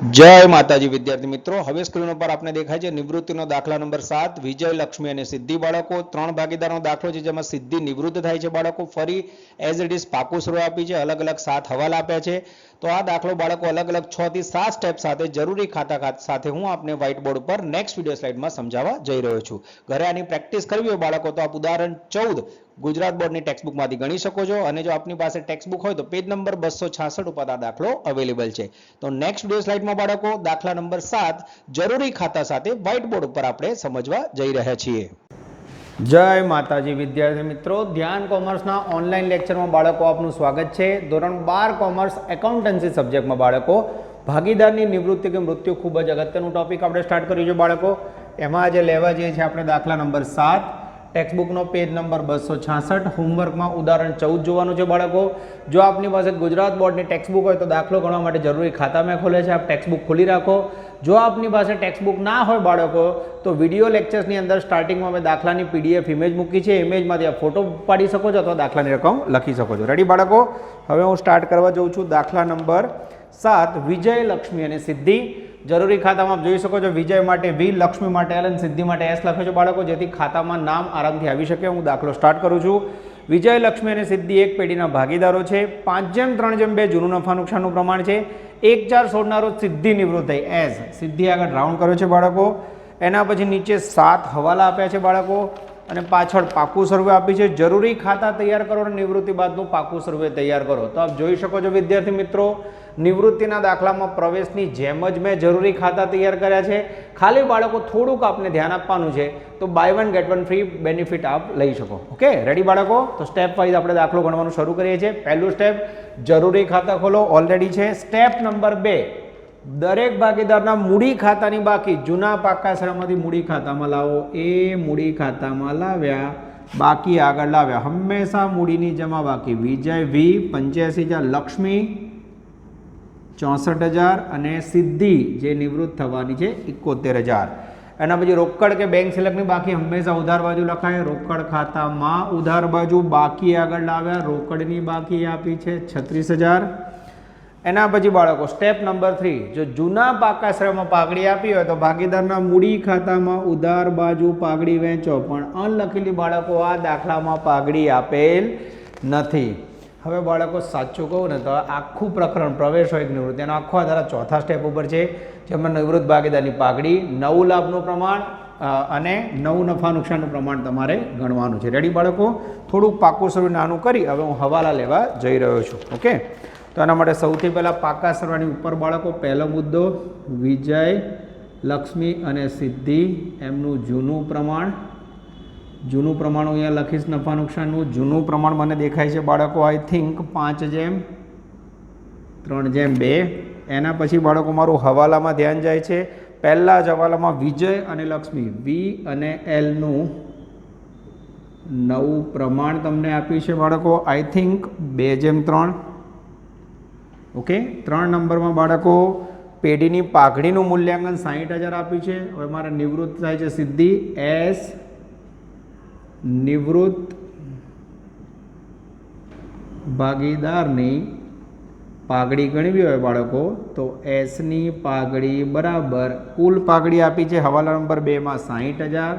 જય માતાજી વિદ્યાર્થી મિત્રો. હવે સ્ક્રીન ઉપર આપને દેખાય છે નિવૃત્તિનો દાખલા નંબર સાત, વિજય, લક્ષ્મી અને સિદ્ધિ બાળકો. ત્રણ ભાગીદારનો દાખલો છે જેમાં સિદ્ધિ નિવૃત્ત થાય છે બાળકો. ફરી એઝ ઇટ ઇઝ પાકું સ્વરૂપ આપી છે. અલગ અલગ સાત હવાલ આપ્યા છે. તો આ દાખલો બાળકો અલગ અલગ છ થી સાત સ્ટેપ સાથે જરૂરી ખાતા સાથે હું આપને વ્હાઇટ બોર્ડ પર નેક્સ્ટ વીડિયો સ્લાઇડમાં સમજાવવા જઈ રહ્યો છું. ઘરે આની પ્રેક્ટિસ કરવી હોય બાળકો તો આપ ઉદાહરણ ચૌદ ગુજરાત બોર્ડની ટેક્સ્ટબુકમાંથી ગણી શકો છો અને જો આપની પાસે ટેક્સ્ટબુક હોય તો પેજ નંબર બસો છાસઠ ઉપર આ દાખલો અવેલેબલ છે. તો નેક્સ્ટ વીડિયો સ્લાઇડમાં બાળકો, દાખલા નંબર સાત, જરૂરી ખાતા સાથે વ્હાઇટ બોર્ડ ઉપર આપણે સમજવા જઈ રહ્યા છીએ. જય માતાજી, વિદ્યાર્થી મિત્રો, ધ્યાન કોમર્સના ઓનલાઈન લેક્ચરમાં બાળકો આપનું સ્વાગત છે. ધોરણ બાર કોમર્સ એકાઉન્ટન્સી સબ્જેક્ટમાં બાળકો, ભાગીદારની નિવૃત્તિ કે મૃત્યુ ખૂબ જ અગત્યનું ટોપિક આપણે સ્ટાર્ટ કર્યું છે બાળકો. એમાં આજે લેવા જઈએ છીએ આપણે દાખલા નંબર સાત. ટેક્સ્ટબુકનો પેજ નંબર બસો છાસઠ. હોમવર્કમાં ઉદાહરણ ચૌદ જોવાનું છે બાળકો. જો આપની પાસે ગુજરાત બોર્ડની ટેક્સ્ટબુક હોય તો દાખલો ગણવા માટે જરૂરી ખાતા મેં ખોલે છે. આપ ટેક્સ્ટબુક ખોલી રાખો. જો આપની પાસે ટેક્સ્ટબુક ના હોય બાળકો, તો વીડિયો લેક્ચર્સની અંદર સ્ટાર્ટિંગમાં મેં દાખલાની પીડીએફ ઇમેજ મૂકી છે. ઇમેજમાંથી આપ ફોટો પાડી શકો છો અથવા દાખલાની રકમ લખી શકો છો. રેડી બાળકો? હવે હું સ્ટાર્ટ કરવા જાઉં છું. દાખલા નંબર સાત વિજય લક્ષ્મી અને સિદ્ધિ. જરૂરી ખાતામાં જોઈ શકો છો વિજય માટે, વી લક્ષ્મી માટે એલ અને સિદ્ધિ માટે, એસ લખ્યો છે બાળકો, જેથી ખાતામાં નામ આરામથી આવી શકે. હું દાખલો સ્ટાર્ટ કરું છું. વિજય, લક્ષ્મી અને સિદ્ધિ એક પેઢીના ભાગીદારો છે. પાંચ જેમ, ત્રણ જેમ બે જૂનું નફા નુકસાનનું પ્રમાણ છે. એક ચાર સોળના રોજ સિદ્ધિ નિવૃત્ત થઈ. એઝ સિદ્ધિ આગળ રાઉન્ડ કર્યો છે બાળકો. એના પછી નીચે સાત હવાલા આપ્યા છે બાળકો. અને પાછળ પાકું સર્વે આપી છે. જરૂરી ખાતા તૈયાર કરો અને નિવૃત્તિ બાદનું પાકું સર્વે તૈયાર કરો. તો આપ જોઈ શકો છો વિદ્યાર્થી મિત્રો, નિવૃત્તિના દાખલામાં પ્રવેશની જેમ જ મેં જરૂરી ખાતા તૈયાર કર્યા છે. ખાલી બાળકો થોડુંક આપને ધ્યાન આપવાનું છે, તો buy one get one free benefit આપ લઈ શકો. ઓકે રેડી બાળકો? તો સ્ટેપ વાઇઝ આપણે દાખલો ગણવાનું શરૂ કરીએ છીએ. પહેલું સ્ટેપ જરૂરી ખાતા ખોલો. ઓલરેડી છે. સ્ટેપ નંબર બે. દરેક ભાગીદારના મૂડી ખાતાની બાકી. જૂના પાકા શ્રમમાંથી મૂડી ખાતામાં લાવો. એ મૂડી ખાતામાં લાવ્યા. બાકી આગળ લાવ્યા. હંમેશા મૂડીની જમા બાકી. વિજય વી પંચ્યાસી હજાર, લક્ષ્મી ચોસઠ હજાર અને સિદ્ધિ જે નિવૃત્ત થવાની છે એકોતેર હજાર. એના પછી રોકડ કે બેંક સિલેક્ટની બાકી હંમેશા ઉધાર બાજુ લખાય. રોકડ ખાતામાં ઉધાર બાજુ બાકી આગળ લાવ્યા. રોકડની બાકી આપી છે છત્રીસ હજાર. એના પછી બાળકો સ્ટેપ નંબર થ્રી જો જૂના પાકાશ્રયમાં પાઘડી આપી હોય તો ભાગીદારના મૂડી ખાતામાં ઉધાર બાજુ પાઘડી વેચો, પણ અનલખેલી બાળકો આ દાખલામાં પાઘડી આપેલ નથી. હવે બાળકો, સાચું કહું ને તો આખું પ્રકરણ પ્રવેશ હોય નિવૃત્તિ, એનો આખો આધાર ચોથા સ્ટેપ ઉપર છે, જેમાં નિવૃત્ત ભાગીદારની પાઘડી, નવ લાભનું પ્રમાણ અને નવ નફા નુકસાનનું પ્રમાણ તમારે ગણવાનું છે. રેડી બાળકો? થોડુંક પાકું શરૂ નાનું કરી, હવે હું હવાલા લેવા જઈ રહ્યો છું. ઓકે તો એના માટે સૌથી પહેલાં પાકા સરવાની ઉપર બાળકો, પહેલો મુદ્દો, વિજય, લક્ષ્મી અને સિદ્ધિ. એમનું જૂનું પ્રમાણ. જૂનું પ્રમાણ હું અહીંયા લખીશ નફા નુકસાનનું. જૂનું પ્રમાણ મને દેખાય છે બાળકો આઈ થિંક પાંચ જેમ, ત્રણ જેમ બે. એના પછી બાળકો, મારું હવાલામાં ધ્યાન જાય છે. પહેલાં જ હવાલામાં વિજય અને લક્ષ્મી. વી અને એલનું નવું પ્રમાણ તમને આપ્યું છે બાળકો. આઈ થિંક બે જેમ ત્રણ. ઓકે? ત્રણ નંબરમાં બાળકો પેઢીની પાઘડીનું મૂલ્યાંકન સાહીઠ હજાર આપ્યું છે. હવે મારે નિવૃત્ત થાય છે સિદ્ધિ. એસ. નિવૃત્ત ભાગીદારની પાઘડી ગણવી હોય બાળકો, તો એસની પાઘડી બરાબર કુલ પાઘડી આપી છે હવાલા નંબર બેમાં સાહીઠ હજાર.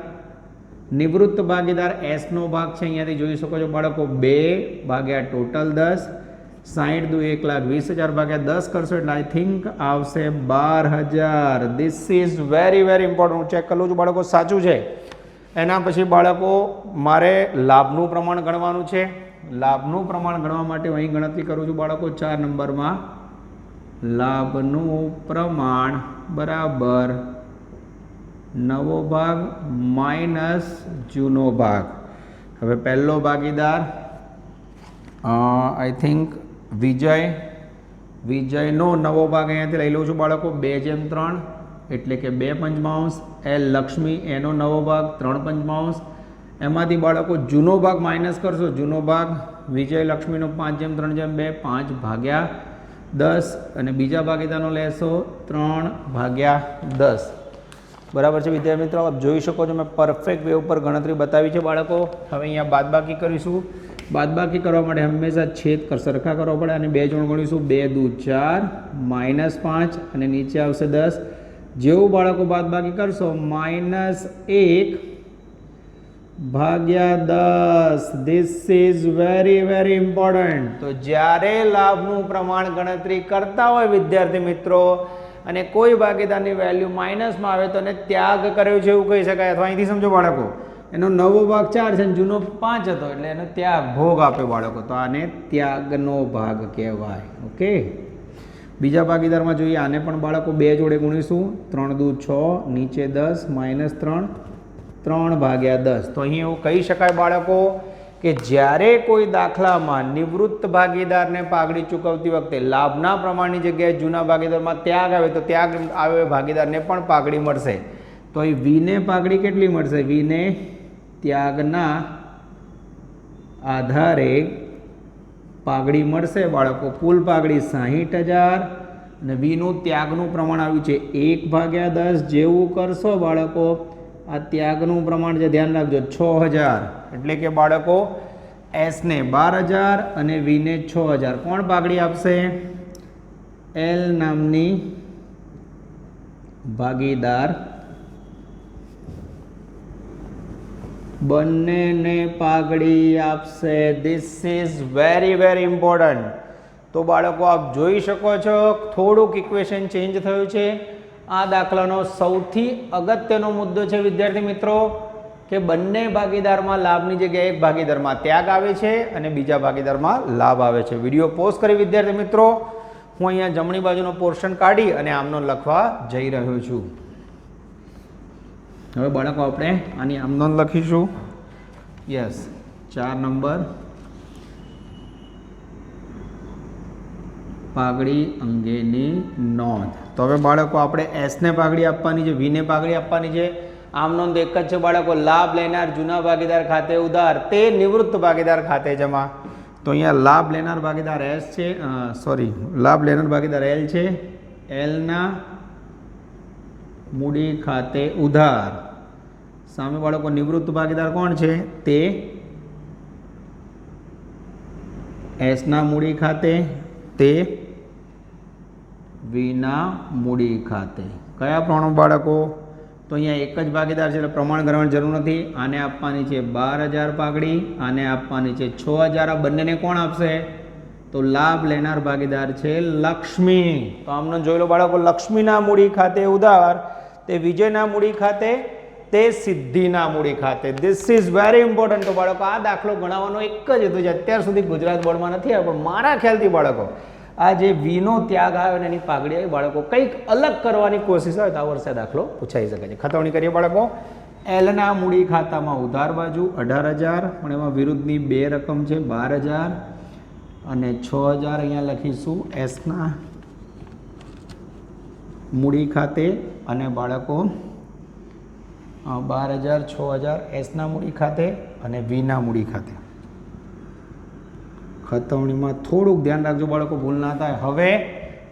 નિવૃત્ત ભાગીદાર એસનો ભાગ છે. અહીંયાથી જોઈ શકો છો બાળકો, બે ભાગ્યા ટોટલ દસ. સાહીઠ દુ એક લાખ વીસ હજાર ભાગ્યા દસ કરશો એટલે આઈ થિંક આવશે બાર હજાર. This is very very important હું ચેક કરું છું, બાળકો, સાચું છે? એના પછી બાળકો, મારે લાભનું પ્રમાણ ગણવાનું છે. લાભનું પ્રમાણ ગણવા માટે હું અહીં ગણતરી કરું છું, બાળકો, ચાર નંબરમાં. લાભનું પ્રમાણ બરાબર નવો ભાગ માઇનસ જૂનો ભાગ. હવે પહેલો ભાગીદાર આઈ થિંક વિજય, વિજયનો નવો ભાગ અહીંયાથી લઈ લઉં છું બાળકો, બે જેમ ત્રણ, એટલે કે બે પંચમાંશ એલ લક્ષ્મી, એનો નવો ભાગ, ત્રણ પંચમાંશ. એમાંથી બાળકો જૂનો ભાગ માઇનસ કરશો, જૂનો ભાગ, વિજય, લક્ષ્મીનો પાંચ જેમ ત્રણ જેમ બે, પાંચ ભાગ્યા દસ, અને બીજા ભાગીદારનો લેશો ત્રણ ભાગ્યા દસ. બરાબર છે વિદ્યાર્થી મિત્રો? આપ જોઈ શકો છો મેં પરફેક્ટ વે ઉપર ગણતરી બતાવી છે બાળકો. હવે અહીંયા બાદબાકી કરીશું. બાદબાકી કરવા માટે હંમેશા છેદ કર, સરખા કરવા પડે અને બે જોણ ગણીશું. બે, દૂ, ચાર, માઇનસ પાંચ અને નીચે આવશે દસ. જેવું બાળકો બાદબાકી કરશો, માઇનસ એક ભાગ્યા દસ. This is very very important તો જ્યારે લાભનું પ્રમાણ ગણતરી કરતા હોય વિદ્યાર્થી મિત્રો, અને કોઈ ભાગીદારની વેલ્યુ માઇનસમાં આવે તો એને ત્યાગ કર્યો છે એવું કહી શકાય. અથવા અહીંથી સમજો બાળકો. એનો નવો ભાગ ચાર છે અને જૂનો પાંચ હતો એટલે એનો ત્યાગ ભોગ આપ્યો બાળકો. તો આને ત્યાગનો ભાગ કહેવાય. ઓકે? બીજા ભાગીદારમાં જોઈએ, આને પણ બાળકો બે જોડે ગુણીશું. ત્રણ દૂ છ, નીચે દસ, માઇનસ ત્રણ. ત્રણ ભાગ્યા દસ. તો અહીં એવું કહી શકાય બાળકો કે જ્યારે કોઈ દાખલામાં નિવૃત્ત ભાગીદારને પાઘડી ચૂકવતી વખતે લાભના પ્રમાણની જગ્યાએ જૂના ભાગીદારમાં ત્યાગ આવે, તો ત્યાગ આવે ભાગીદારને પણ પાઘડી મળશે. તો અહીં વીને પાઘડી કેટલી મળશે? વીને ત્યાગના આધારે પાઘડી મળશે. બાળકો, કુલ પાઘડી સાહીઠ હજાર અને વીનું ત્યાગનું પ્રમાણ આવ્યું છે એક ભાગ્યા દસ જેવું કરશો બાળકો. આ ત્યાગનું પ્રમાણ છે ધ્યાન રાખજો, છ હજાર. એટલે કે બાળકો, એસને બાર હજાર અને વીને છ હજાર. કોણ પાઘડી આપશે? એલ નામની ભાગીદાર બંનેને પાઘડી આપશે. This is very very important તો બાળકો, આપ જોઈ શકો છો, થોડુંક ઇક્વેશન ચેન્જ થયું છે. આ દાખલાનો સૌથી અગત્યનો મુદ્દો છે, વિદ્યાર્થી મિત્રો, કે બંને ભાગીદારમાં લાભની જગ્યાએ એક ભાગીદારમાં ત્યાગ આવે છે અને બીજા ભાગીદારમાં લાભ આવે છે. વીડિયો પોઝ કરી, વિદ્યાર્થી મિત્રો. હું અહીંયા જમણી બાજુનો પોર્શન કાઢી અને આમનો લખવા જઈ રહ્યો છું. હવે બાળકો આપણે આની આમ નોંધ લખીશું. યસ ચાર નંબર. પાઘડી અંગેની નોંધ. તો હવે બાળકો આપણે એસને પાઘડી આપવાની છે વીને પાઘડી આપવાની છે. આમ નોંધ એક જ છે બાળકો, લાભ લેનાર જૂના ભાગીદાર ખાતે ઉધાર, તે નિવૃત્ત ભાગીદાર ખાતે જમા. તો અહીંયા લાભ લેનાર ભાગીદાર એસ છે સોરી લાભ લેનાર ભાગીદાર એલ છે. એલના મૂડી ખાતે ઉધાર. સામે બાળકો નિવૃત્ત ભાગીદાર કોણ છે? તે એસના મૂડી ખાતે, તે વિના મૂડી ખાતે. કયા પ્રમાણ બાળકો? તો અહીંયા એક જ ભાગીદાર છે, એટલે પ્રમાણ કરવાની જરૂર નથી. આને આપવાની છે બાર હજાર પાઘડી, આને આપવાની છે છ હજાર. આ બંનેને કોણ આપશે? તો લાભ લેનાર ભાગીદાર છે લક્ષ્મી. તો આમનો જોઈ લો બાળકો, લક્ષ્મીના મૂડી ખાતે ઉધાર, તે વિજયના મૂડી ખાતે તે સિદ્ધિના મૂડી ખાતે. ધીસ ઇઝ વેરી ઇમ્પોર્ટન્ટ તો બાળકો, આ દાખલો ગણાવવાનો એક જ હેતુ છે. અત્યાર સુધી ગુજરાત બોર્ડમાં નથી આવ્યો, પણ મારા ખ્યાલથી બાળકો, આ જે વીનો ત્યાગ આવ્યો અને એની પાઘડી આવી, બાળકો, કંઈક અલગ કરવાની કોશિશ હોય તો આ વર્ષે દાખલો પૂછાઈ શકે છે. ખતવણી કરીએ બાળકો. એલના મૂડી ખાતામાં ઉધાર બાજુ અઢાર હજાર, પણ એમાં વિરુદ્ધની બે રકમ છે બાર હજાર અને છ હજાર અહીંયા લખીશું. એસના મૂડી ખાતે અને બાળકો બાર હજાર, છ હજાર, એસના મૂડી ખાતે અને વીના મૂડી ખાતે. ખતવણીમાં થોડુંક ધ્યાન રાખજો બાળકો, ભૂલ ના થાય. હવે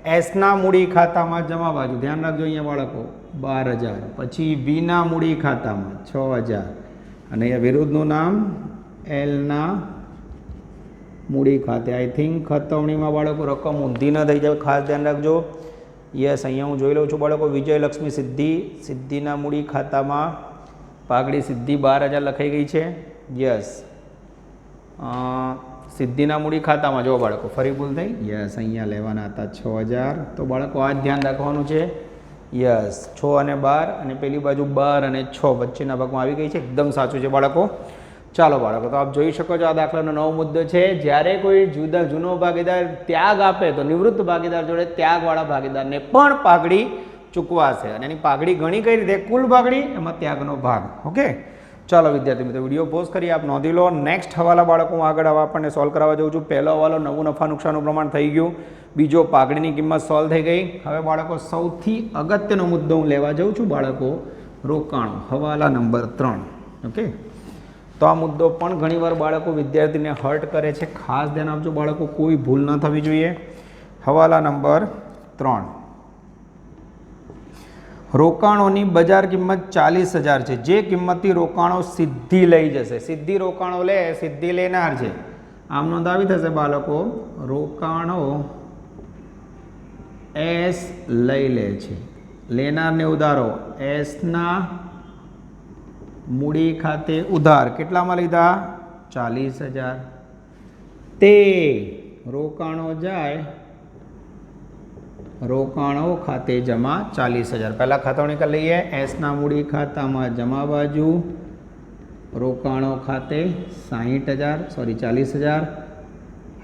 એસના મૂડી ખાતામાં જમા બાજુ. ધ્યાન રાખજો અહીંયા બાળકો, બાર હજાર. પછી વીના મૂડી ખાતામાં, છ હજાર. અને અહીંયા વિરુદ્ધનું નામ, એલના મૂડી ખાતે. આઈ થિંક ખતવણીમાં બાળકો, રકમ ઊંધી ન થઈ જાય. ખાસ ધ્યાન રાખજો. યસ, અહીંયા હું જોઈ લઉં છું બાળકો, વિજયલક્ષ્મી સિદ્ધિ, સિદ્ધિના મૂડી ખાતામાં પાઘડી સિદ્ધિ બાર હજાર લખાઈ ગઈ છે. યસ. સિદ્ધિના મૂડી ખાતામાં જો બાળકો, ફરી ભૂલ થઈ? યસ, અહીંયા લેવાના હતા છ હજાર. તો બાળકો, આ ધ્યાન રાખવાનું છે. યસ, છ અને બાર, અને પેલી બાજુ બાર અને છ વચ્ચેના ભાગમાં આવી ગઈ છે. એકદમ સાચું છે બાળકો. ચાલો બાળકો, તો આપ જોઈ શકો છો આ દાખલાનો નવો મુદ્દો છે. જ્યારે કોઈ જુદા જૂનો ભાગીદાર ત્યાગ આપે, તો નિવૃત્ત ભાગીદાર જોડે ત્યાગવાળા ભાગીદારને પણ પાઘડી ચૂકવાશે. અને એની પાઘડી ઘણી કઈ રીતે? કુલ પાઘડી એમાં ત્યાગનો ભાગ. ઓકે? ચાલો વિદ્યાર્થી મિત્રો, વીડિયો પોઝ કરી આપ નોંધી લો. નેક્સ્ટ હવાલા બાળકો, હું આગળ આપણને સોલ્વ કરાવવા જાઉં છું. પહેલો હવાલો, નવું નફા નુકસાનનું પ્રમાણ થઈ ગયું. બીજો, પાઘડીની કિંમત સોલ્વ થઈ ગઈ. હવે બાળકો, સૌથી અગત્યનો મુદ્દો હું લેવા જાઉં છું બાળકો, રોકાણો. હવાલા નંબર ત્રણ. ઓકે? તો આ મુદ્દો પણ ઘણીવાર બાળકો વિદ્યાર્થીને હર્ટ કરે છે. ખાસ ધ્યાન આપજો બાળકો, કોઈ ભૂલ ન થવી જોઈએ. હવાલા નંબર ત્રણ. રોકાણોની બજાર કિંમત ચાલીસ હજાર છે. જે કિંમતથી રોકાણો સીધી લઈ જશે. સીધી રોકાણો લે, સીધી લેનાર છે. આમ નોંધાવી થશે બાળકો, રોકાણો એસ લઈ લે છે. લેનારને ઉધારો, એસના મૂડી ખાતે ઉધાર. કેટલામાં લીધા? ચાલીસ હજાર. તે રોકાણો જાય, રોકાણો ખાતે જમા ચાલીસ હજાર. પહેલાં ખાતવણી કરી લઈએ. એસના મૂડી ખાતામાં જમા બાજુ રોકાણો ખાતે સાહીઠ હજાર સોરી ચાલીસ હજાર.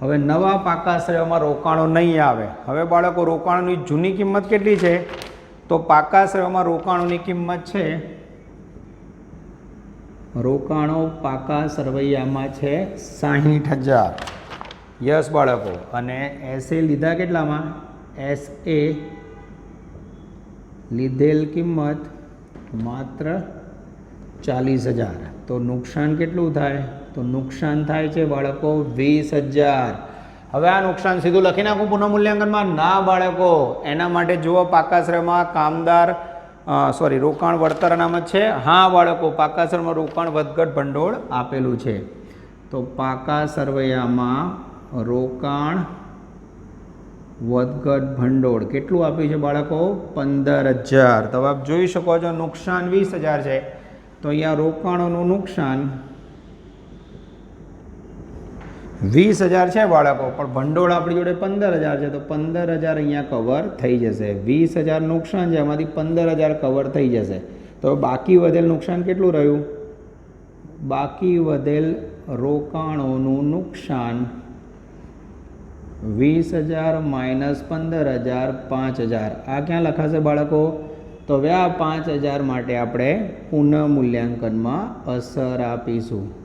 હવે નવા પાકાશ્રયોમાં રોકાણો નહીં આવે. હવે બાળકો, રોકાણોની જૂની કિંમત કેટલી છે? તો પાકાશ્રયોમાં રોકાણોની કિંમત છે રોકાણો પાકા સરવૈયામાં છે સાહીઠ હજાર. યસ, બાળકો. અને એસે લીધા કેટલામાં? એસ એ લીધેલ કિંમત માત્ર ચાલીસ હજાર. તો નુકસાન કેટલું થાય? તો નુકસાન થાય છે, બાળકો, વીસ હજાર. હવે આ નુકસાન સીધું લખી નાખું પુનઃમૂલ્યાંકનમાં? ના, બાળકો. એના માટે જુઓ પાકાશ્રયમાં કામદાર સોરી રોકાણ વળતર અનામત છે. હા, બાળકો, પાકાસરમાં રોકાણ વધઘટ ભંડોળ આપેલું છે. તો પાકા સરવૈયામાં રોકાણ વધઘટ ભંડોળ કેટલું આપ્યું છે બાળકો? પંદર હજાર તો આપ જોઈ શકો છો નુકસાન વીસ હજાર છે. તો અહીંયા રોકાણોનું નુકસાન વીસ હજાર છે બાળકો, પણ ભંડોળ આપણી જોડે પંદર હજાર છે, તો પંદર હજાર અહીંયા કવર થઈ જશે. વીસ હજાર નુકસાન છે એમાંથી પંદર હજાર કવર થઈ જશે. તો બાકી વધેલ નુકસાન કેટલું રહ્યું? બાકી વધેલ રોકાણોનું નુકસાન વીસ હજાર માઇનસ પંદર હજાર પાંચ હજાર. આ ક્યાં લખાશે બાળકો? તો હવે આ પાંચ હજાર માટે આપણે પુનઃ મૂલ્યાંકનમાં અસર આપીશું.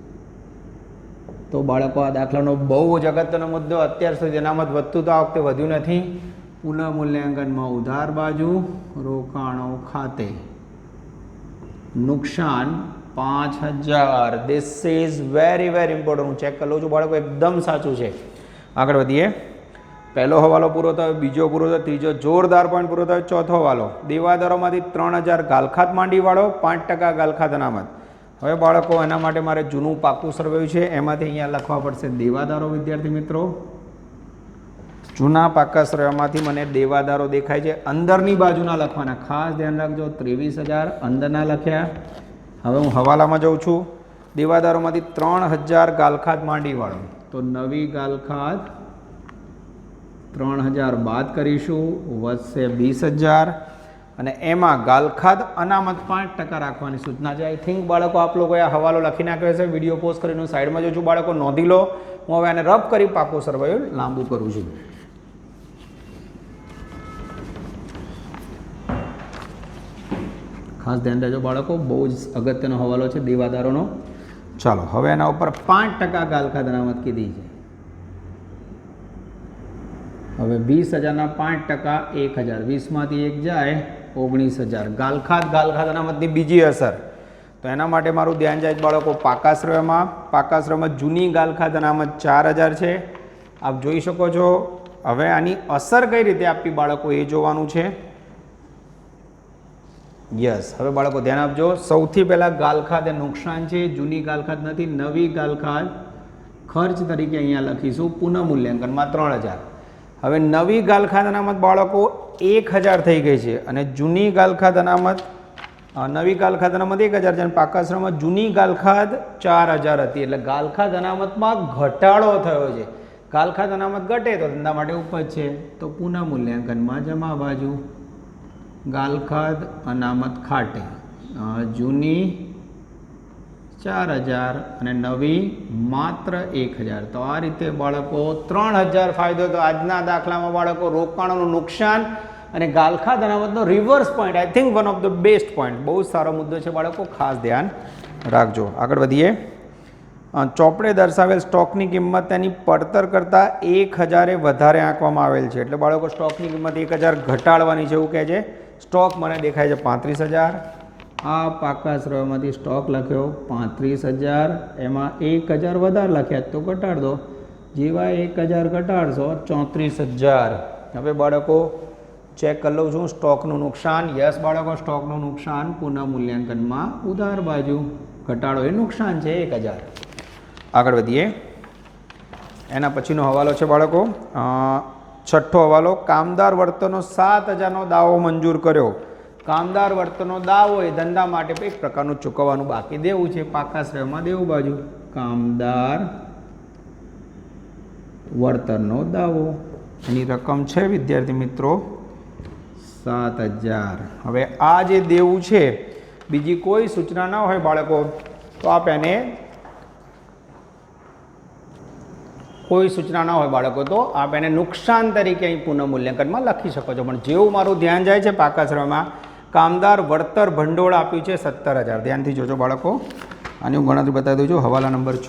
તો બાળકો આ દાખલાનો બહુ જ અગત્યનો મુદ્દો અત્યાર સુધી અનામત વધતું તો આ વખતે વધ્યું નથી. પુનઃ મૂલ્યાંકનમાં ઉધાર બાજુ, રોકાણો ખાતે. નુકસાન પાંચ હજાર. This is very very important હું ચેક કરી લઉં છું. બાળકો, એકદમ સાચું છે. આગળ વધીએ. પહેલો હવાલો પૂરો થયો, બીજો પૂરો થયો, ત્રીજો જોરદાર પોઈન્ટ પૂરો થયો, ચોથો હવાલો. દેવાદારોમાંથી ત્રણ હજાર ગાલખાત માંડીવાળો, પાંચ ટકા ગાલખાત અનામત. હવે બાળકો એના માટે મારે જૂનું પાકું સરવાયું છે. એમાંથી અહીંયા લખવા પડશે, દેવાદારો, વિદ્યાર્થી મિત્રો. જૂના પાકા સરવામાંથી મને દેવાદારો દેખાય છે. અંદરની બાજુના લખવાના. ખાસ ધ્યાન રાખજો, ત્રેવીસ હજાર અંદરના લખ્યા. હવે હું હવાલામાં જાઉં છું. દેવાદારોમાંથી ત્રણ હજાર ગાલખાત માંડીવાળો. તો નવી ગાલખાત ત્રણ હજાર બાદ કરીશું. વધશે વીસ હજાર. અને એમાં ગાલખાદ અનામત પાંચ ટકા રાખવાની સૂચના છે. આઈ થિંક બાળકો આપ લોકોએ આ હવાલો લખી નાખ્યો છે વીડિયો પોસ્ટ કરીને હું સાઈડમાં જોઉં બાળકો, નોંધી લો. હું હવે આને રબ કરી પાકો સર્વાયો લાંબુ કરું છું. ખાસ ધ્યાન રહેજો બાળકો, બહુ જ અગત્યનો હવાલો છે દેવાદારોનો. ચાલો, હવે એના ઉપર પાંચ ટકા ગાલખાદ અનામત કીધી છે. હવે વીસ હજારના પાંચ ટકા એક હજાર. વીસમાંથી એક જાય. ઓગણીસ હજાર. ગાલખાત ગાલખાત અનામતની બીજી અસર. તો એના માટે મારું ધ્યાન જાય બાળકો, પાકાશ્રયમાં. પાકાશ્રયમાં જૂની ગાલખાત અનામત ચાર હજાર છે. આપ જોઈ શકો છો, હવે આની અસર કઈ રીતે આપવી બાળકો એ જોવાનું છે. યસ, હવે બાળકો ધ્યાન આપજો. સૌથી પહેલાં ગાલખાત એ નુકસાન છે, જૂની ગાલખાત નથી, નવી ગાલખાત ખર્ચ તરીકે અહીંયા લખીશું. પુનઃમૂલ્યાંકનમાં ત્રણ હજાર. હવે નવી ગાલખાત અનામત બાળકો એક હજાર થઈ ગઈ છે. અને જૂની ગાલખાત અનામત નવી ગાલખાદ અનામત એક હજાર છે. અને પાકાશ્રમમાં જૂની ગાલખાત ચાર હજાર હતી. એટલે ગાલખાત અનામતમાં ઘટાડો થયો છે. ગાલખાત અનામત ઘટે તો ધંધા માટે ઉપજ છે. તો પુનઃ મૂલ્યાંકનમાં જમા બાજુ ગાલખાત અનામત ખાટે. જૂની ચાર હજાર અને નવી માત્ર એક હજાર. તો આ રીતે બાળકો ત્રણ હજાર ફાયદો તો આજના દાખલામાં બાળકો રોકાણોનું નુકસાન અને ગાલખા અનામતનો reverse point I think one of the best point બહુ સારો મુદ્દો છે બાળકો, ખાસ ધ્યાન રાખજો. આગળ વધીએ. ચોપડે દર્શાવેલ સ્ટોકની કિંમત તેની પડતર કરતાં એક હજારે વધારે આંકવામાં આવેલ છે. એટલે બાળકો, સ્ટોકની કિંમત એક હજાર ઘટાડવાની છે એવું કહે છે. સ્ટોક મને દેખાય છે પાંત્રીસ હજાર. આ પાકા શ્રયમાંથી સ્ટોક લખ્યો, પાંત્રીસ હજાર, એમાં એક હજાર વધારે લખ્યા તો ઘટાડ દો. જેવા એક હજાર ઘટાડશો, ચોત્રીસ હજાર. હવે બાળકો ચેક કરી લઉં છું સ્ટોકનું નુકસાન. યસ બાળકો સ્ટોકનું નુકસાન પુનઃ મૂલ્યાંકનમાં ઉધાર બાજુ. ઘટાડો એ નુકસાન છે એક હજાર. આગળ વધીએ. એના પછીનો હવાલો છે બાળકો. છઠ્ઠો હવાલો, કામદાર વર્તનો સાત હજારનો દાવો મંજૂર કર્યો. કામદાર વર્તનો દાવો એ ધંધા માટે એક પ્રકારનું ચૂકવવાનું બાકી દેવું છે. પાકા શ્રેયમાં દેવું બાજુ. કામદાર વર્તનનો દાવો. એની રકમ છે, વિદ્યાર્થી મિત્રો? સાત હજાર. હવે આ જે દેવું છે, બીજી કોઈ સૂચના ના હોય બાળકો, તો આપ એને કોઈ સૂચના ના હોય બાળકો, તો આપ એને નુકસાન તરીકે અહીં પુનઃમૂલ્યાંકનમાં લખી શકો છો. પણ જેવું મારું ધ્યાન જાય છે પાકા શ્રમમાં કામદાર વળતર ભંડોળ આપ્યું છે સત્તર હજાર. ધ્યાનથી જોજો બાળકો. આની હું ગણતરી બતાવી દઉં છું. હવાલા નંબર છ.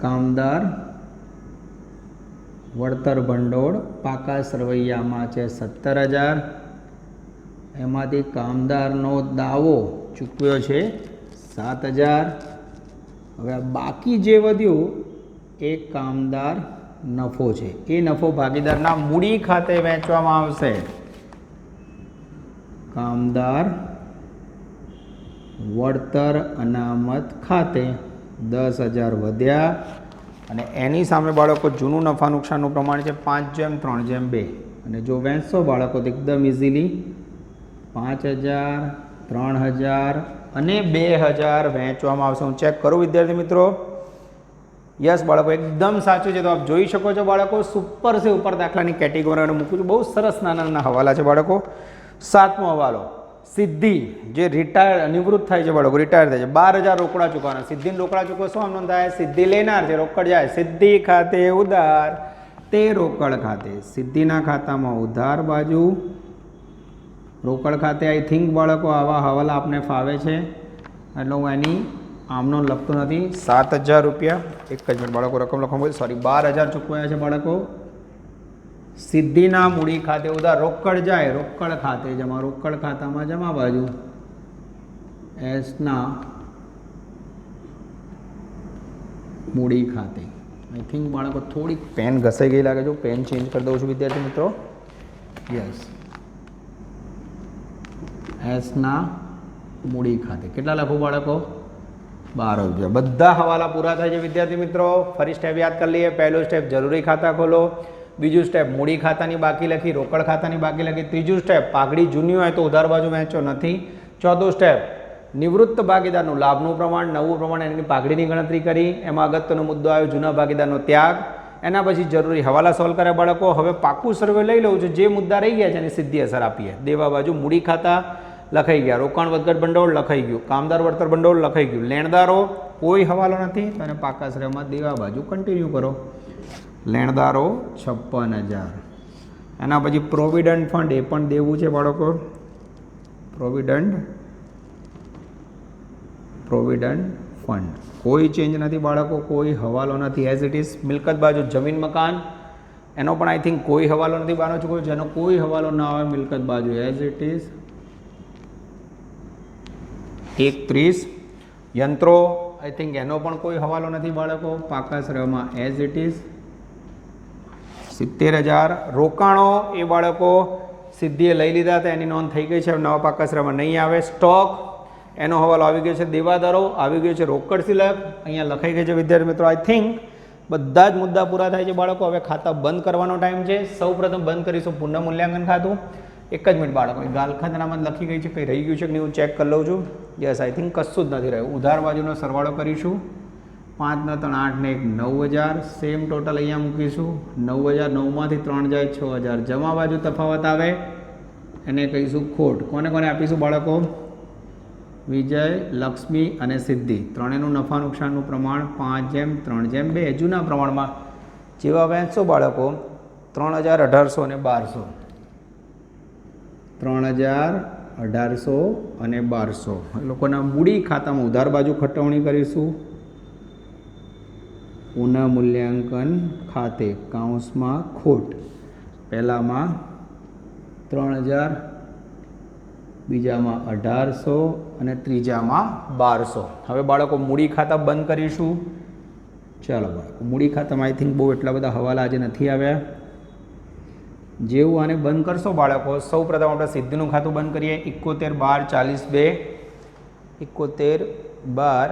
કામદાર વળતર ભંડોળ પાકા સરવૈયામાં છે સત્તર હજાર. એમાંથી કામદારનો દાવો ચૂકવ્યો છે સાત હજાર. હવે બાકી જે વધ્યું, એ કામદાર નફો છે. એ નફો ભાગીદારના મૂડી ખાતે વહેંચવામાં આવશે. કામદાર વળતર અનામત ખાતે દસ હજાર વધ્યા અને એની સામે બાળકો જૂનું નફા નુકસાનનું પ્રમાણ છે પાંચ જેમ ત્રણ જેમ બે. અને જો વહેંચશો બાળકો તો એકદમ ઇઝીલી પાંચ હજાર, ત્રણ હજાર અને બે હજાર વહેંચવામાં આવશે. હું ચેક કરું વિદ્યાર્થી મિત્રો. યસ બાળકો, એકદમ સાચું છે. તો આપ જોઈ શકો છો બાળકો સુપર છે ઉપર દાખલાની કેટેગરી મૂકું છું. બહુ સરસ નાના નાના હવાલા છે બાળકો. સાતમો હવાલો, સિદ્ધિ, જે રિટાયર નિવૃત્ત થાય છે બાળકો રિટાયર થાય છે. બાર હજાર રોકડા ચૂકવાના. સિદ્ધિને રોકડા ચૂકવો, શું આમ થાય સિદ્ધિ લેનાર છે, રોકડ જાય. સિદ્ધિ ખાતે ઉધાર, તે રોકડ ખાતે. સિદ્ધિના ખાતામાં ઉધાર બાજુ, રોકડ ખાતે આઈ થિંક બાળકો, આવા હવાલા આપને ફાવે છે. એટલે હું એની આમનો લખતો નથી. સાત હજાર રૂપિયા. એક જ મિનિટ, બાળકો, રકમ લખવા સોરી બાર હજાર ચૂકવાયા છે બાળકો. સિદ્ધિના મૂડી ખાતે ઉધાર રોકડ જાય, રોકડ ખાતે જમા, રોકડ ખાતામાં જમા બાજુ. એસના મૂડી ખાતે. આઈ થિંક બાળકો થોડીક પેન ઘસાઈ ગઈ લાગે છે. પેન ચેન્જ કરી દઉં છું વિદ્યાર્થી મિત્રો. યસ એસના મૂડી ખાતે. કેટલા લખું બાળકો? બાર રૂપિયા. બધા હવાલા પૂરા થાય છે, વિદ્યાર્થી મિત્રો. ફરી સ્ટેપ યાદ કરી લઈએ. પહેલું સ્ટેપ જરૂરી ખાતા ખોલો. બીજું સ્ટેપ મૂડી ખાતાની બાકી લખી, રોકડ ખાતાની બાકી લખી. ત્રીજું સ્ટેપ પાઘડી જૂની હોય તો ઉધાર બાજુ વહેંચો નથી. ચોથું સ્ટેપ નિવૃત્ત ભાગીદારનું લાભનું પ્રમાણ, નવું પ્રમાણ એની પાઘડીની ગણતરી કરી. એમાં અગત્યનો મુદ્દો આવ્યો, જૂના ભાગીદારનો ત્યાગ. એના પછી જરૂરી હવાલા સોલ્વ કર્યા બાળકો. હવે પાકું સર્વે લઈ લઉં છું. જે મુદ્દા રહી ગયા છે, એની સીધી અસર આપીએ. દેવા બાજુ મૂડી ખાતા લખાઈ ગયા. રોકાણ વધઘટ ભંડોળ લખાઈ ગયું. કામદાર વળતર ભંડોળ લખાઈ ગયું. લેણદારો કોઈ હવાલો નથી. તો એને પાકાશ્રયમાં દેવા બાજુ કન્ટિન્યુ કરો. લેણદારો છપ્પન હજાર. એના પછી પ્રોવિડન્ટ ફંડ એ પણ દેવું છે બાળકો. પ્રોવિડન્ટ પ્રોવિડન્ટ ફંડ કોઈ ચેન્જ નથી બાળકો, કોઈ હવાલો નથી. એઝ ઇટ ઇઝ મિલકત બાજુ જમીન મકાન. એનો પણ આઈ થિંક કોઈ હવાલો નથી છું જેનો કોઈ હવાલો ના આવે, મિલકત બાજુ. એઝ ઇટ ઇઝ એકત્રીસ. યંત્રો? આઈ થિંક એનો પણ કોઈ હવાલો નથી બાળકો. પાકા શ્રેયમાં એઝ ઇટ ઇઝ સિત્તેર હજાર. રોકાણો એ બાળકો સિદ્ધિએ લઈ લીધા હતા. એની નોંધ થઈ ગઈ છે. નવા પાકાશ્રયમાં નહીં આવે. સ્ટોક. એનો હવાલો આવી ગયો છે. દેવાદારો આવી ગયો છે. રોકડ સિલક. અહીંયા લખાઈ ગઈ છે વિદ્યાર્થી મિત્રો આઈ થિંક બધા જ મુદ્દા પૂરા થાય છે બાળકો. હવે ખાતા બંધ કરવાનો ટાઈમ છે. સૌપ્રથમ બંધ કરીશું પુનઃ મૂલ્યાંકન ખાતું. એક જ મિનિટ બાળકો ગાલખાંદનામાં લખી ગઈ છે, કંઈ રહી ગયું છે કે નહીં હું ચેક કરી લઉં છું? યસ આઈ થિંક કશું જ નથી રહ્યું. ઉધાર બાજુનો સરવાળો કરીશું. પાંચના ત્રણ, આઠ ને એક, નવ હજાર. સેમ ટોટલ અહીંયા મૂકીશું. નવ હજાર નવમાંથી ત્રણ જાય છ હજાર. જમા બાજુ તફાવત આવે, એને કહીશું ખોટ. કોને કોને આપીશું બાળકો? વિજય, લક્ષ્મી અને સિદ્ધિ. ત્રણેયનું નફા નુકસાનનું પ્રમાણ પાંચ જેમ, ત્રણ જેમ, બે. જૂના પ્રમાણમાં જેવા વહેંચશો બાળકો, ત્રણ હજાર અઢારસો અને બારસો. ત્રણ હજાર અઢારસો અને બારસો. લોકોના મૂડી ખાતામાં ઉધાર બાજુ ખટવણી કરીશું. પુનઃ ખાતે કાઉન્સમાં ખોટ. પહેલામાં ત્રણ હજાર, બીજામાં અઢારસો અને ત્રીજામાં બારસો. હવે બાળકો મૂડી ખાતા બંધ કરીશું. ચાલો બાળકો, મૂડી ખાતામાં આઈ થિંક બહુ એટલા બધા હવાલા આજે નથી આવ્યા. જેવું આને બંધ કરશો બાળકો સૌ પ્રથમ આપણે સિદ્ધિનું ખાતું બંધ કરીએ. એકોતેર બાર ચાલીસ બે. એકોતેર બાર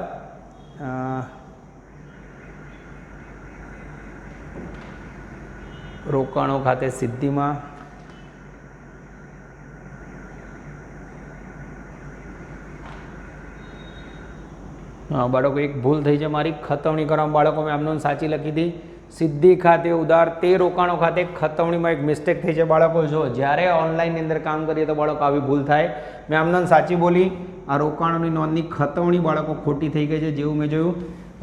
રોકાણો ખાતે સિદ્ધિમાં. બાળકો, એક ભૂલ થઈ છે મારી. ખતવણી કરવામાં બાળકો, મેં આમનો સાચી લખી હતી સિદ્ધિ ખાતે ઉધાર તે રોકાણો ખાતે ખતવણીમાં એક મિસ્ટેક થઈ છે બાળકો. જો જ્યારે ઓનલાઈનની અંદર કામ કરીએ તો બાળકો આવી ભૂલ થાય. મેં આમનો સાચી બોલી, આ રોકાણોની નોંધની ખતવણી બાળકો ખોટી થઈ ગઈ છે જેવું મેં જોયું.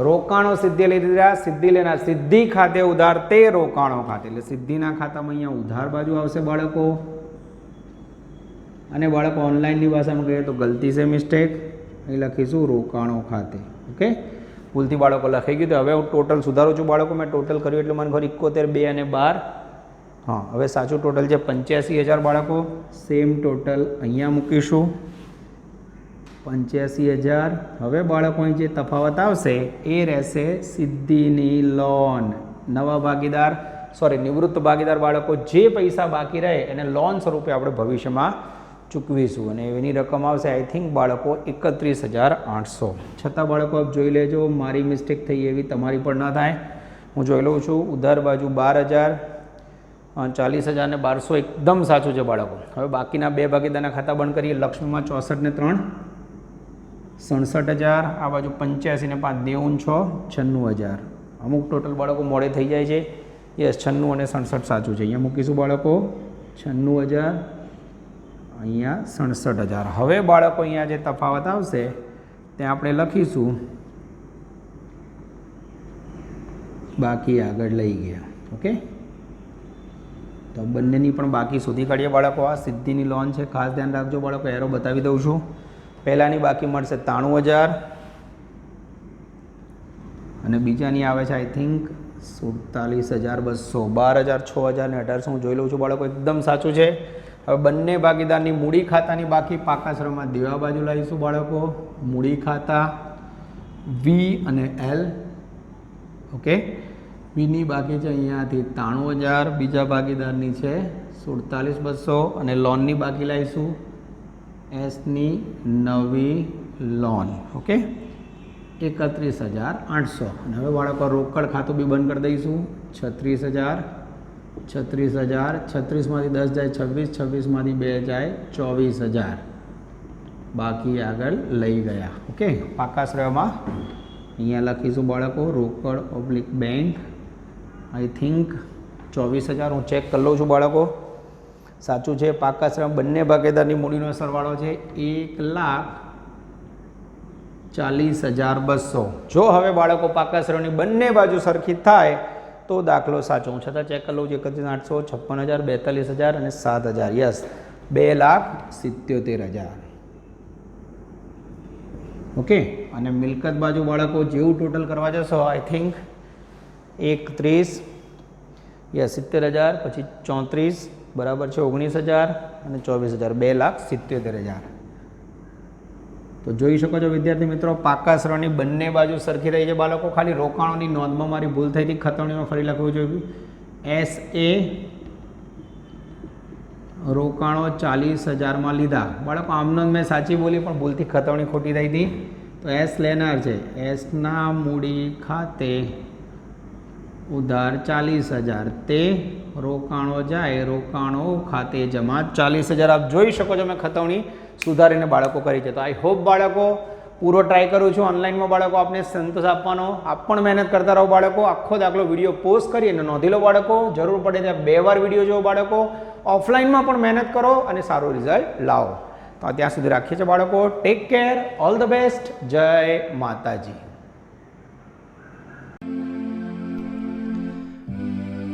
રોકાણો સિદ્ધિ લઈ લીધા, સિદ્ધિ લેનાર સિદ્ધિ ખાતે ઉધાર તે રોકાણો ખાતે. એટલે સિદ્ધિના ખાતામાં અહીંયા ઉધાર બાજુ આવશે બાળકો. અને બાળકો ઓનલાઈનની ભાષામાં કહીએ તો ગલતી છે મિસ્ટેક અહીં લખીશું રોકાણો ખાતે. ઓકે ભૂલથી બાળકો લખાઈ ગયું તો હવે હું ટોટલ સુધારું છું બાળકો. મેં ટોટલ કર્યું એટલે મને ખબર એકોતેર, બે અને બાર. હા, હવે સાચું ટોટલ છે પંચ્યાસી હજાર બાળકો. સેમ ટોટલ અહીંયા મૂકીશું. પંચ્યાસી હજાર. હવે બાળકોની જે તફાવત આવશે એ રહેશે સિદ્ધિની લોન નવા ભાગીદાર સોરી નિવૃત્ત ભાગીદાર બાળકો જે પૈસા બાકી રહે એને લોન સ્વરૂપે આપણે ભવિષ્યમાં ચૂકવીશું અને એની રકમ આવશે આઈ થિંક બાળકો એકત્રીસ હજાર આઠસો. છતાં બાળકો, આપ જોઈ લેજો, મારી મિસ્ટેક થઈ એવી તમારી પણ ન થાય. હું જોઈ લઉં છું, ઉધાર બાજુ બાર હજાર ચાલીસ હજાર ને બારસો એકદમ સાચું છે બાળકો. હવે બાકીના બે ભાગીદારના ખાતા બંધ કરીએ. લક્ષ્મીમાં ચોસઠ ને ત્રણ, સડસઠ હજાર, આ બાજુ પંચ્યાસી ને પાંચ, નેવું છ, છન્નું હજાર. અમુક ટોટલ બાળકો મોડે થઈ જાય છે. યસ છન્નું અને સડસઠ સાચું છે. અહીંયા મૂકીશું બાળકો, છન્નું હજાર અહીંયા સડસઠ હજાર. હવે બાળકો અહીંયા જે તફાવત આવશે તે આપણે લખીશું. બાકી આગળ લઈ ગયા, ઓકે? તો બંનેની પણ બાકી શોધી કાઢીએ બાળકો. આ સિદ્ધિની લોન છે. ખાસ ધ્યાન રાખજો બાળકો. એરો બતાવી દઉં છું. પહેલાંની બાકી મળશે ત્રાણું હજાર. અને બીજાની આવે છે આઈ થિંક સુડતાલીસ હજાર બસો. બાર હજાર, છ હજાર ને અઢારસો. હું જોઈ લઉં છું બાળકો. એકદમ સાચું છે. હવે બંને ભાગીદારની મૂડી ખાતાની બાકી પાકાશ્રમમાં દેવા બાજુ લાવીશું બાળકો. મૂડી ખાતા વી અને એલ ઓકે? વીની બાકી છે અહીંયાથી ત્રાણું હજાર બીજા ભાગીદારની છે સુડતાલીસ બસો. અને લોનની બાકી લાવીશું એસની નવી લોન ઓકે? એકત્રીસ હજાર આઠસો. અને હવે બાળકો રોકડ ખાતું બી બંધ કરી દઈશું. છત્રીસ હજાર. છત્રીસ હજાર, છત્રીસમાંથી દસ જાય છવ્વીસ, છવ્વીસમાંથી બે જાય ચોવીસ હજાર. બાકી આગળ લઈ ગયા, ઓકે? પાકાશ્રયમાં અહીંયા લખીશું બાળકો, રોકડ ઓબ્લિક બેંક. આઈ થિંક ચોવીસ હજાર હું ચેક કરી લઉં છું બાળકો. સાચું છે પાકાશ્રમ બંને ભાગીદારની મૂડીનો સરવાળો છે એક લાખ ચાલીસ હજાર બસો. જો હવે બાળકો પાકાશ્રમની બંને બાજુ સરખી થાય તો દાખલો સાચો. હું છતાં ચેક કરી લઉં છું એકત્રીસ આઠસો, છપ્પન હજાર, બેતાલીસ હજાર અને સાત હજાર. યસ બે લાખ સિત્યોતેર હજાર. ઓકે અને મિલકત બાજુ બાળકો જેવું ટોટલ કરવા જશો આઈ થિંક એકત્રીસ, યસ, સિત્તેર હજાર, પછી ચોત્રીસ, બરાબર છે ઓગણીસ હજાર અને ચોવીસ હજાર. બે લાખ સિત્યોતેર હજાર. તો જોઈ શકો છો વિદ્યાર્થી મિત્રો, પાકા શ્રવણની બંને બાજુ સરખી રહી છે. બાળકો, ખાલી રોકાણોની નોંધમાં મારી ભૂલ થઈ હતી. ખતરણીમાં ફરી લખવું જોઈએ. એસ એ રોકાણો ચાલીસ હજારમાં લીધા. બાળકો, આમનો મેં સાચી બોલી, પણ ભૂલથી ખતવણી ખોટી થઈ હતી. તો એસ લેનાર છે. એસના મૂડી ખાતે ઉધાર ચાલીસ હજાર. તે રોકાણો જાય, રોકાણો ખાતે જમા. ચાલીસ હજાર આપ જોઈ શકો છો મેં ખતવણી સુધારીને બાળકો કરી છે. તો આઈ હોપ બાળકો પૂરો ટ્રાય કરું છું. ઓનલાઈનમાં બાળકો આપને સંતોષ આપવાનો. આપ પણ મહેનત કરતા રહો બાળકો. આખો દાખલો વીડિયો પોસ્ટ કરી અને નોંધી લો બાળકો. જરૂર પડે ત્યાં બે વાર વીડિયો જુઓ બાળકો. ઓફલાઈનમાં પણ મહેનત કરો અને સારું રિઝલ્ટ લાવો. તો ત્યાં સુધી રાખીએ છીએ બાળકો. Take care all the best જય માતાજી.